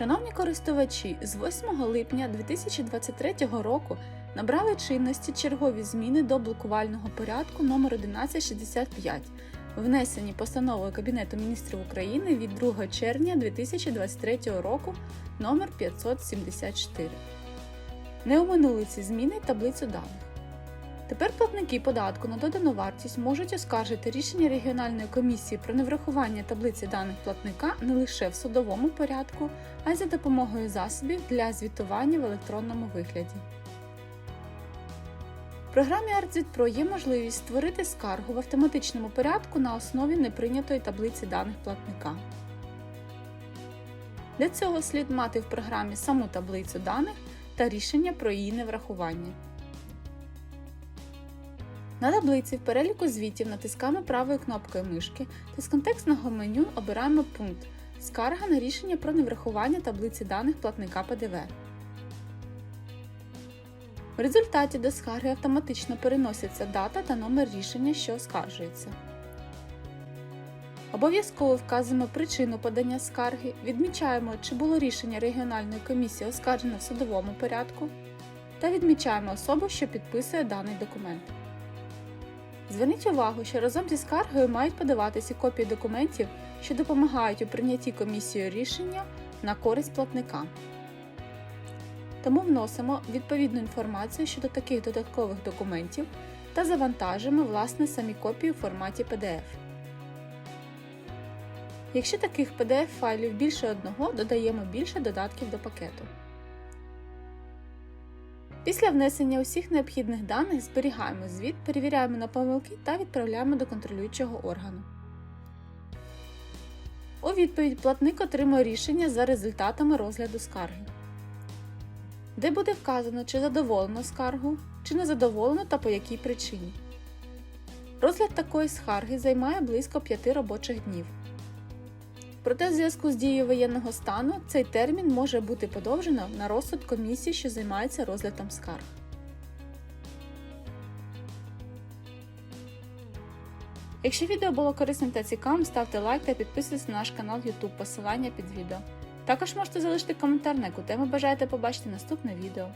Шановні користувачі, з 8 липня 2023 року набрали чинності чергові зміни до блокувального порядку номер 1165, внесені постановою Кабінету міністрів України від 2 червня 2023 року номер 574. Не оминули ці зміни таблицю даних. Тепер платники податку на додану вартість можуть оскаржити рішення регіональної комісії про неврахування таблиці даних платника не лише в судовому порядку, а й за допомогою засобів для звітування в електронному вигляді. В програмі ArtZitPro є можливість створити скаргу в автоматичному порядку на основі неприйнятої таблиці даних платника. Для цього слід мати в програмі саму таблицю даних та рішення про її неврахування. На таблиці в переліку звітів натискаємо правою кнопкою мишки та з контекстного меню обираємо пункт Скарга на рішення про неврахування таблиці даних платника ПДВ. В результаті до скарги автоматично переносяться дата та номер рішення, що оскаржується. Обов'язково вказуємо причину подання скарги, відмічаємо, чи було рішення регіональної комісії оскаржено в судовому порядку, та відмічаємо особу, що підписує даний документ. Зверніть увагу, що разом зі скаргою мають подаватися копії документів, що допомагають у прийнятті комісією рішення на користь платника. Тому вносимо відповідну інформацію щодо таких додаткових документів та завантажимо власне самі копії у форматі PDF. Якщо таких PDF файлів більше одного, додаємо більше додатків до пакету. Після внесення усіх необхідних даних зберігаємо звіт, перевіряємо на помилки та відправляємо до контролюючого органу. У відповідь платник отримує рішення за результатами розгляду скарги, де буде вказано, чи задоволено скаргу, чи не задоволено та по якій причині. Розгляд такої скарги займає близько 5 робочих днів. Проте в зв'язку з дією воєнного стану цей термін може бути подовжено на розсуд комісії, що займається розглядом скарг. Якщо відео було корисним та цікавим, ставте лайк та підписуйтесь на наш канал YouTube, посилання під відео. Також можете залишити коментар, на яку тему бажаєте побачити наступне відео.